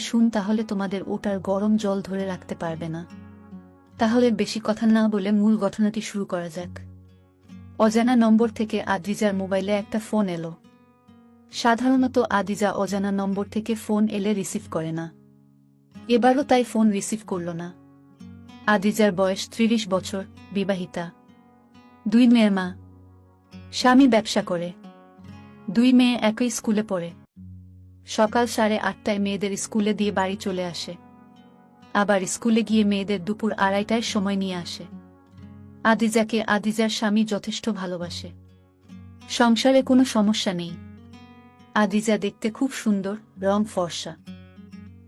শুন তাহলে তোমাদের ওটার গরম জল ধরে রাখতে পারবে না। তাহলে বেশি কথা না বলে মূল ঘটনাটি শুরু করা যাক। অজানা নম্বর থেকে আদিজার মোবাইলে একটা ফোন এলো। সাধারণত আদিজা অজানা নম্বর থেকে ফোন এলে রিসিভ করে না। এবারও তাই ফোন রিসিভ করল না। আদিজার বয়স ত্রিশ বছর, বিবাহিতা। দুই মেয়ের মা। স্বামী ব্যবসা করে। দুই মেয়ে একই স্কুলে পড়ে। সকাল সাড়ে আটটায় মেয়েদের স্কুলে দিয়ে বাড়ি চলে আসে। আবার স্কুলে গিয়ে মেয়েদের দুপুর আড়াইটায় সময় নিয়ে আসে। আদিজাকে আদিজার স্বামী যথেষ্ট ভালোবাসে। সংসারে কোনো সমস্যা নেই। আদিজা দেখতে খুব সুন্দর, রং ফর্সা।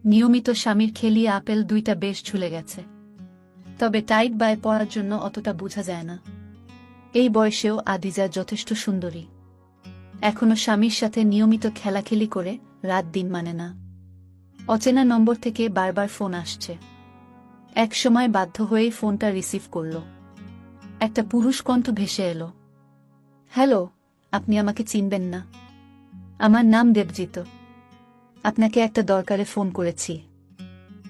নিয়মিত স্বামীর খেলিয়ে আপেল দুইটা বেশ ঝুলে গেছে। তবে টাইট বায় পড়ার জন্য অতটা বোঝা যায় না। এই বয়সেও আদিজা যথেষ্ট সুন্দরী। এখনও স্বামীর সাথে নিয়মিত খেলাখেলি করে রাত দিন মানে না। অচেনা নম্বর থেকে বারবার ফোন আসছে। এক সময় বাধ্য হয়েই ফোনটা রিসিভ করল। একটা পুরুষ কণ্ঠ ভেসে এলো। হ্যালো, আপনি আমাকে চিনবেন না। আমার নাম দেবজিত আপনাকে একটা দরকারে ফোন করেছি।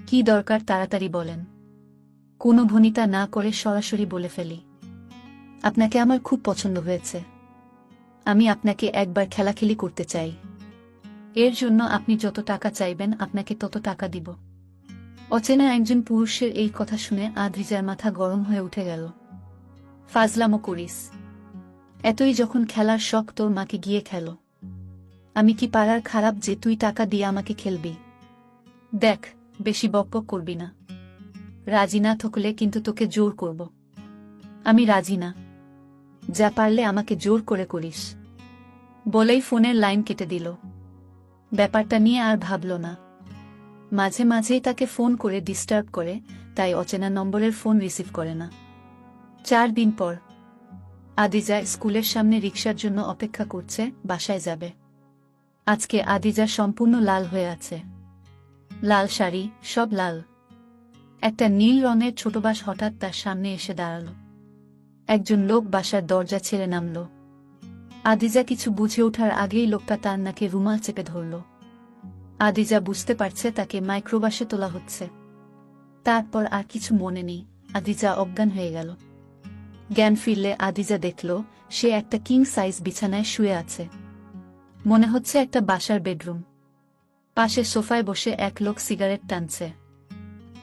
কি দরকার তাড়াতাড়ি বলেন। কোনো ভনিতা না করে সরাসরি বলে ফেলি। আপনাকে আমার খুব পছন্দ হয়েছে। আমি আপনাকে একবার খেলাখেলি করতে চাই। এর জন্য আপনি যত টাকা চাইবেন, আপনাকে তত টাকা দিব। অচেনা একজন পুরুষের এই কথা শুনে আদ্রিজার মাথা গরম হয়ে উঠে গেল। ফাজলামো করিস। এতই যখন খেলার শখ তোর মাকে গিয়ে খেলো। আমি কি পাড়ার খারাপ যে তুই টাকা দিয়ে আমাকে খেলবি? দেখ, বেশি বকবক করবি না। রাজি না থাকলে কিন্তু তোকে জোর করব। আমি রাজি না। যা পারলে আমাকে জোর করে করিস। বলেই ফোনের লাইন কেটে দিল। ব্যাপারটা নিয়ে আর ভাবল না। মাঝে মাঝেই তাকে ফোন করে ডিস্টার্ব করে, তাই অচেনা নম্বরের ফোন রিসিভ করে না। চার দিন পর। আদিজা স্কুলের সামনে রিক্সার জন্য অপেক্ষা করছে, বাসায় যাবে। আজকে আদিজা সম্পূর্ণ লাল হয়ে আছে। লাল শাড়ি, সব লাল। একটা নীল রঙের ছোট বাস হঠাৎ তার সামনে এসে দাঁড়াল। একজন লোক বাসার দরজা ছেড়ে নামল। আদিজা কিছু বুঝে ওঠার আগেই লোকটা তার নাকে রুমাল চেপে ধরল। আদিজা বুঝতে পারছে তাকে মাইক্রোবাসে তোলা হচ্ছে। তারপর আর কিছু মনে নেই, আদিজা অজ্ঞান হয়ে গেল। জ্ঞান ফিরলে আদিজা দেখল, সে একটা কিং সাইজ বিছানায় শুয়ে আছে। মনে হচ্ছে একটা বাসার বেডরুম। পাশে সোফায় বসে এক লোক সিগারেট টানছে।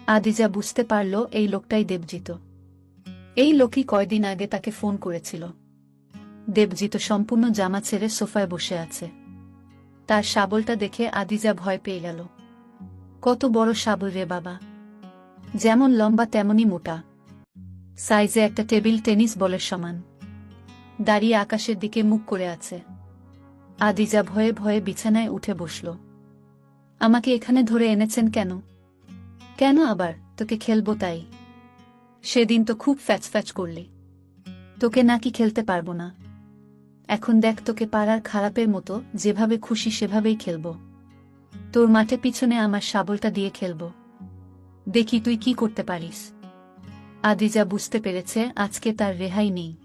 আদিজা বুঝতে পারল এই লোকটাই দেবজিত এই লোকই কয়দিন আগে তাকে ফোন করেছিল। দেবজিত সম্পূর্ণ জামা ছেড়ে সোফায় বসে আছে। তার শাবলটা দেখে আদিজা ভয় পেয়ে গেল। কত বড় শাবল রে বাবা। যেমন লম্বা তেমনই মোটা। সাইজে একটা টেবিল টেনিস বলের সমান। দাঁড়িয়ে আকাশের দিকে মুখ করে আছে। আদিজা ভয়ে ভয়ে বিছানায় উঠে বসল। আমাকে এখানে ধরে এনেছেন কেন? কেন আবার? তোকে খেলব তাই। সেদিন তো খুব ফ্যাচ ফ্যাচ করলি। তোকে নাকি খেলতে পারব না। এখন দেখ তোকে পাড়ার খারাপের মতো যেভাবে খুশি সেভাবেই খেলব। তোর মাঠে পিছনে আমার শাবলটা দিয়ে খেলব। দেখি তুই কি করতে পারিস। আদিজা বুঝতে পেরেছে আজকে তার রেহাই নেই।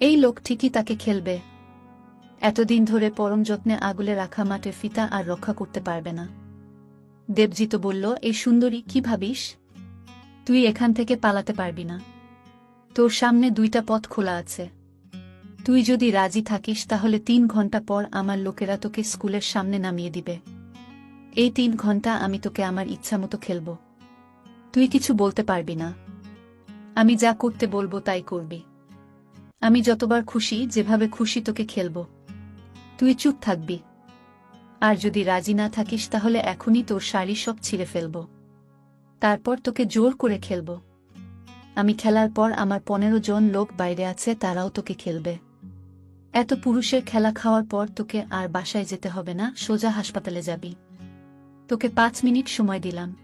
এই লোক ঠিকই তাকে খেলবে। এতদিন ধরে পরম যত্নে আগুলে রাখা মাঠের ফিতা আর রক্ষা করতে পারবে না। দেবজিত বলল, এই সুন্দরী, কি ভাবিস? তুই এখান থেকে পালাতে পারবি না। তোর সামনে দুইটা পথ খোলা আছে। তুই যদি রাজি থাকিস, তাহলে তিন ঘণ্টা পর আমার লোকেরা তোকে স্কুলের সামনে নামিয়ে দিবে। এই তিন ঘণ্টা আমি তোকে আমার ইচ্ছামতো খেলব। তুই কিছু বলতে পারবি না। আমি যা করতে বলব তাই করবি। আমি যতবার খুশি, যেভাবে খুশি তোকে খেলব। তুই চুপ থাকবি। আর যদি রাজি না থাকিস, তাহলে এখনই তোর শাড়ি সব ছিঁড়ে ফেলব। তারপর তোকে জোর করে খেলব। আমি খেলার পর আমার পনেরো জন লোক বাইরে আছে, তারাও তোকে খেলবে। এত পুরুষের খেলা খাওয়ার পর তোকে আর বাসায় যেতে হবে না, সোজা হাসপাতালে যাবি। তোকে পাঁচ মিনিট সময় দিলাম।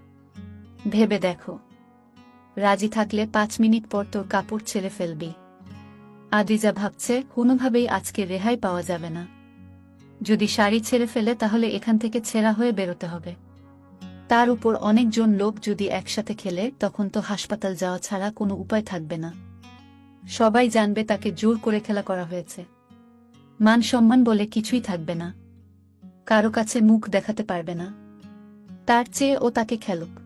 ভেবে দেখো। রাজি থাকলে পাঁচ মিনিট পর তোর কাপড় ছেড়ে ফেলবি। আদিজা ভাবছে, কোনোভাবেই আজকে রেহাই পাওয়া যাবে না। যদি শাড়ি ছেড়ে ফেলে তাহলে এখান থেকে ছেঁড়া হয়ে বেরোতে হবে। তার উপর অনেকজন লোক যদি একসাথে খেলে, তখন তো হাসপাতাল যাওয়া ছাড়া কোনো উপায় থাকবে না। সবাই জানবে তাকে জোর করে খেলা করা হয়েছে। মান সম্মান বলে কিছুই থাকবে না। কারও কাছে মুখ দেখাতে পারবে না। তার চেয়ে ও তাকে খেলুক।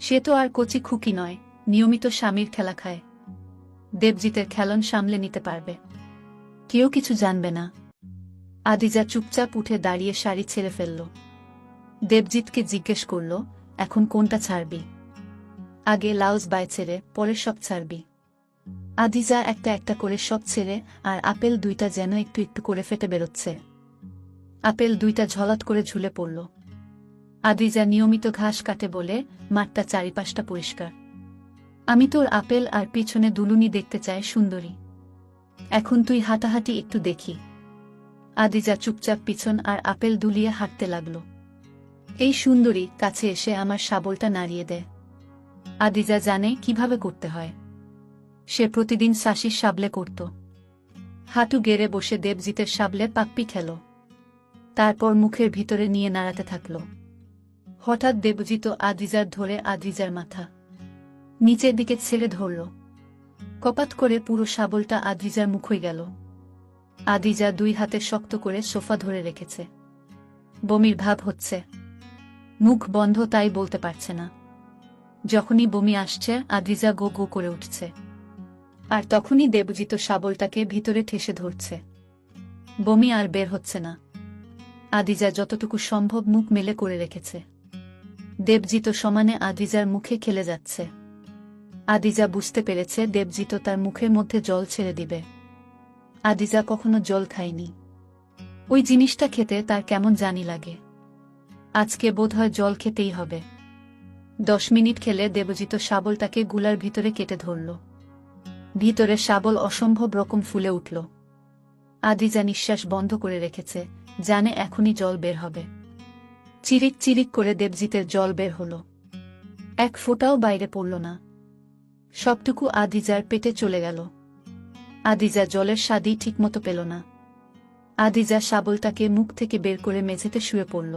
সে তো আর কচি খুকি নয়, নিয়মিত স্বামীর খেলা খায়। দেবজিতের খেলন সামলে নিতে পারবে। কেউ কিছু জানবে না। আদিজা চুপচাপ উঠে দাঁড়িয়ে শাড়ি ছেড়ে ফেলল। দেবজিৎকে জিজ্ঞেস করল, এখন কোনটা ছাড়বি? আগে লাউজ বাই ছেড়ে, পরে সব ছাড়বি। আদিজা একটা একটা করে সব ছেড়ে, আর আপেল দুইটা যেন একটু একটু করে ফেটে বেরোচ্ছে। আপেল দুইটা ঝলাট করে ঝুলে পড়ল। আদিজা নিয়মিত ঘাস কাটে বলে মাঠটা চারিপাশটা পরিষ্কার। আমি তোর আপেল আর পিছনে দুলুনি দেখতে চাই, সুন্দরী। এখন তুই হাঁটাহাঁটি একটু দেখি। আদিজা চুপচাপ পিছন আর আপেল দুলিয়ে হাঁটতে লাগল। এই সুন্দরী কাছে এসে আমার শাবলটা নাড়িয়ে দেয় আদিজা জানে কীভাবে করতে হয়। সে প্রতিদিন শাসির সাবলে করত। হাঁটু গেড়ে বসে দেবজিতের সাবলে পাপ্পি খেল। তারপর মুখের ভিতরে নিয়ে নাড়াতে থাকল। হঠাৎ দেবজিত আদিজার ধরে আদিজার মাথা। নিচের দিকে ছেড়ে ধরল। কপাত করে পুরো শাবলটা আদিজার মুখই গেল। আদিজা দুই হাতে শক্ত করে সোফা ধরে রেখেছে। বমির ভাব হচ্ছে। মুখ বন্ধ তাই বলতে পারছে না। যখনই বমি আসছে আদিজা গো গো করে উঠছে। আর তখনই দেবজিত শাবলটাকে ভিতরে ঠেসে ধরছে। বমি আর বের হচ্ছে না। আদিজা যতটুকু সম্ভব মুখ মেলে করে রেখেছে। দেবজিত সমানে আদিজার মুখে খেলে যাচ্ছে। আদিজা বুঝতে পেরেছে দেবজিত তার মুখের মধ্যে জল ছেড়ে দিবে। আদিজা কখনো জল খায়নি। ওই জিনিসটা খেতে তার কেমন জানি লাগে। আজকে বোধহয় জল খেতেই হবে। দশ মিনিট খেলে দেবজিত শাবলটাকে গুলার ভিতরে কেটে ধরল। ভিতরে শাবল অসম্ভব রকম ফুলে উঠল। আদিজা নিঃশ্বাস বন্ধ করে রেখেছে, জানে এখনই জল বের হবে। চিরিক চিরিক করে দেবজিতের জল বের হল। এক ফোঁটাও বাইরে পড়ল না। সবটুকু আদিজার পেটে চলে গেল। আদিজা জলের স্বাদই ঠিকমতো পেল না। আদিজা শাবলটাকে মুখ থেকে বের করে মেঝেতে শুয়ে পড়ল।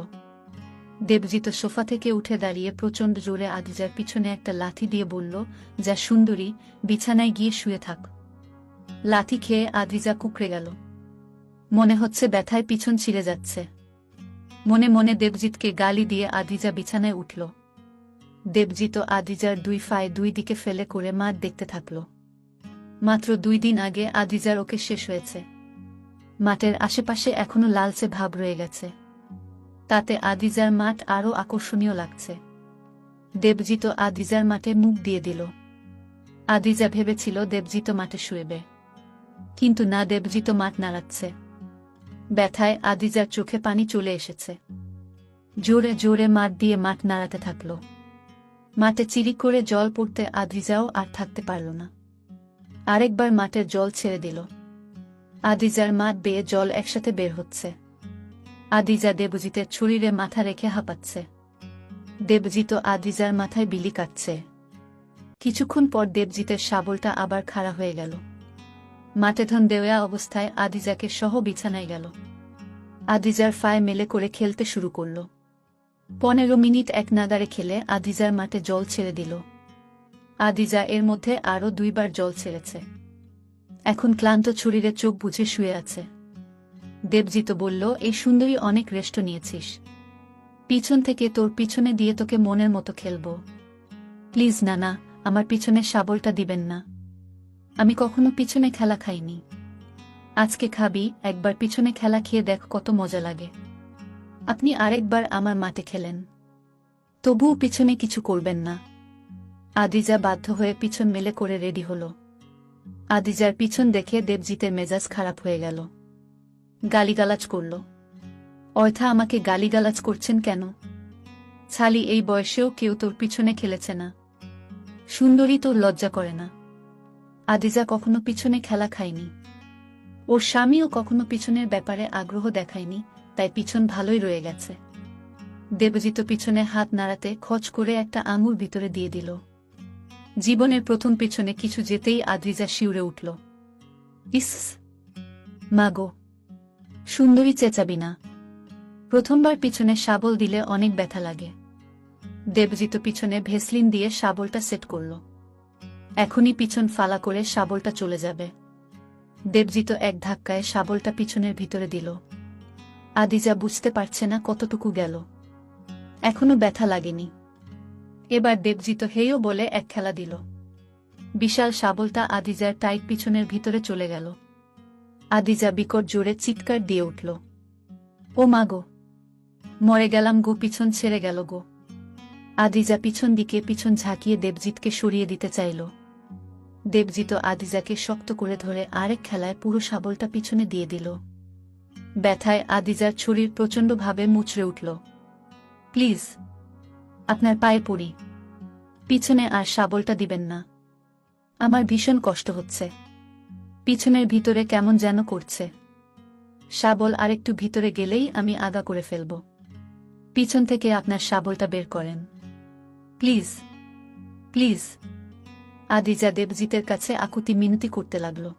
দেবজিত সোফা থেকে উঠে দাঁড়িয়ে প্রচণ্ড জোরে আদিজার পিছনে একটা লাথি দিয়ে বলল, যা সুন্দরী, বিছানায় গিয়ে শুয়ে থাক। লাথি খেয়ে আদিজা কুকড়ে গেল। মনে হচ্ছে ব্যথায় পিছন ছিঁড়ে যাচ্ছে। মনে মনে দেবজিৎকে গালি দিয়ে আদিজা বিছানায় উঠল। দেবজিৎ আদিজার দুই ফায় দুই দিকে ফেলে করে মাঠ দেখতে থাকল। মাত্র দুই দিন আগে আদিজার ওকে শেষ হয়েছে। মাঠের আশেপাশে এখনও লালচে ভাব রয়ে গেছে। তাতে আদিজার মাঠ আরও আকর্ষণীয় লাগছে। দেবজিত আদিজার মাঠে মুখ দিয়ে দিল। আদিজা ভেবেছিল দেবজিত মাঠে শুয়েবে। কিন্তু না দেবজিত মাঠ নাড়াচ্ছে। ব্যথায় আদিজার চোখে পানি চলে এসেছে। জোরে জোরে মাঠ দিয়ে মাঠ নাড়াতে থাকল। মাঠে চিরি করে জল পড়তে আদিজাও আর থাকতে পারল না। আরেকবার মাঠের জল ছেড়ে দিল। আদিজার মাঠ বেয়ে জল একসাথে বের হচ্ছে। আদিজা দেবজিতের শরীরে মাথা রেখে হাঁপাচ্ছে। দেবজিত আদিজার মাথায় বিলি কাটছে। কিছুক্ষণ পর দেবজিতের শাবলটা আবার খাড়া হয়ে গেল। মাটেধন দেওয়া অবস্থায় আদিজাকে সহ বিছানায় গেল। আদিজার ফায় মেলে করে খেলতে শুরু করল। পনেরো মিনিট এক নাগারে খেলে আদিজার মাঠে জল ছেড়ে দিল। আদিজা এর মধ্যে আরও দুইবার জল ছেড়েছে। এখন ক্লান্ত ছুরিরে চোখ বুঝে শুয়ে আছে। দেবজিত বলল, এই সুন্দরী অনেক রেষ্ট নিয়েছিস। পিছন থেকে তোর পিছনে দিয়ে তোকে মনের মতো খেলব। প্লিজ না না আমার পিছনে শাবলটা দিবেন না। আমি কখনো পিছনে খেলা খাইনি। আজকে খাবি, একবার পিছনে খেলা খেয়ে দেখ কত মজা লাগে। আপনি আরেকবার আমার মাঠে খেলেন। তবুও পিছনে কিছু করবেন না। আদিজা বাধ্য হয়ে পিছন মেলে করে রেডি হল। আদিজার পিছন দেখে দেবজিতের মেজাজ খারাপ হয়ে গেল। গালিগালাজ করল। অর্থা আমাকে গালিগালাজ করছেন কেন? ছালি এই বয়সেও কেউ তোর পিছনে খেলেছে না। সুন্দরী তোর লজ্জা করে না। আদিজা কখনো পিছনে খেলা খায়নি। ওর স্বামীও কখনো পিছনের ব্যাপারে আগ্রহ দেখায়নি, তাই পিছন ভালোই রয়ে গেছে। দেবজিত পিছনে হাত নাড়াতে খচ করে একটা আঙুর ভিতরে দিয়ে দিল। জীবনের প্রথম পিছনে কিছু যেতেই আদ্রিজা শিউরে উঠল। ইস! মাগো সুন্দরী চেঁচাবি না। প্রথমবার পিছনে শাবল দিলে অনেক ব্যথা লাগে। দেবজিত পিছনে ভেসলিন দিয়ে শাবলটা সেট করল। এখনই পিছন ফালা করে শাবলটা চলে যাবে। দেবজিত এক ধাক্কায় শাবলটা পিছনের ভিতরে দিল। আদিজা বুঝতে পারছে না কতটুকু গেল। এখনও ব্যথা লাগেনি। এবার দেবজিত হেয় বলে এক খেলা দিল। বিশাল শাবলটা আদিজার টাইট পিছনের ভিতরে চলে গেল। আদিজা বিকট জোরে চিৎকার দিয়ে উঠল। ও মা গো, মরে গেলাম গো, পিছন ছেড়ে গেল গো। আদিজা পিছন দিকে পিছন ঝাঁকিয়ে দেবজিৎকে সরিয়ে দিতে চাইল। দেবজিৎ আদিজাকে শক্ত করে ধরে আরেক খেলায় পুরো শাবলটা পিছনে দিয়ে দিল। ব্যথায় আদিজার শরীর প্রচণ্ডভাবে মুচড়ে উঠল। প্লিজ, আপনার পায়ে পড়ি। পিছনে আর শাবলটা দিবেন না। আমার ভীষণ কষ্ট হচ্ছে। পিছনের ভিতরে কেমন যেন করছে। শাবল আরেকটু ভিতরে গেলেই আমি আগা করে ফেলব। পিছন থেকে আপনার শাবলটা বের করেন। Please please. আদিজা দেবজিতের কাছে আকুতি মিনতি করতে লাগল।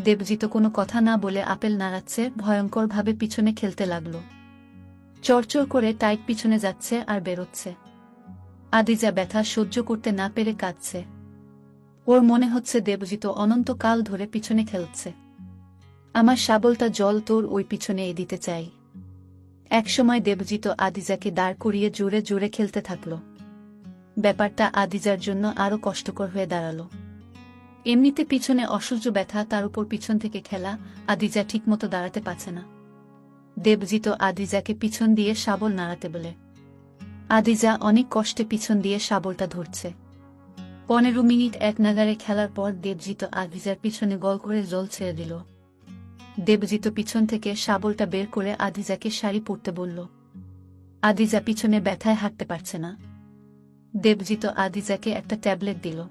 দেবজিত কোনো কথা না বলে আপেল নাড়াচ্ছে, ভয়ঙ্করভাবে পিছনে খেলতে লাগল। চরচর করে টাইট পিছনে যাচ্ছে আর বেরোচ্ছে। আদিজা ব্যথা সহ্য করতে না পেরে কাঁদছে। ওর মনে হচ্ছে দেবজিত অনন্তকাল ধরে পিছনে খেলছে। আমার শাবলটা জল তোর ওই পিছনে এ দিতে চাই। একসময় দেবজিত আদিজাকে দাঁড় করিয়ে জোরে জোরে খেলতে থাকল। ব্যাপারটা আদিজার জন্য আরও কষ্টকর হয়ে দাঁড়াল। এমনিতে পিছনে অসহ্য ব্যথা তার উপর পিছন থেকে খেলা আদিজা ঠিকমতো দাঁড়াতে পারছে না। দেবজিত আদিজাকে পিছন দিয়ে শাবল নাড়াতে বলে। আদিজা অনেক কষ্টে পিছন দিয়ে শাবলটা ধরছে। পনেরো মিনিট এক নাগারে খেলার পর দেবজিত আদিজার পিছনে গল করে জল ছেড়ে দিল। দেবজিত পিছন থেকে শাবলটা বের করে আদিজাকে শাড়ি পরতে বলল, আদিজা পিছনে ব্যথায় হাঁটতে পারছে না। দেবজিত আদিজাকে একটা ট্যাবলেট দিল।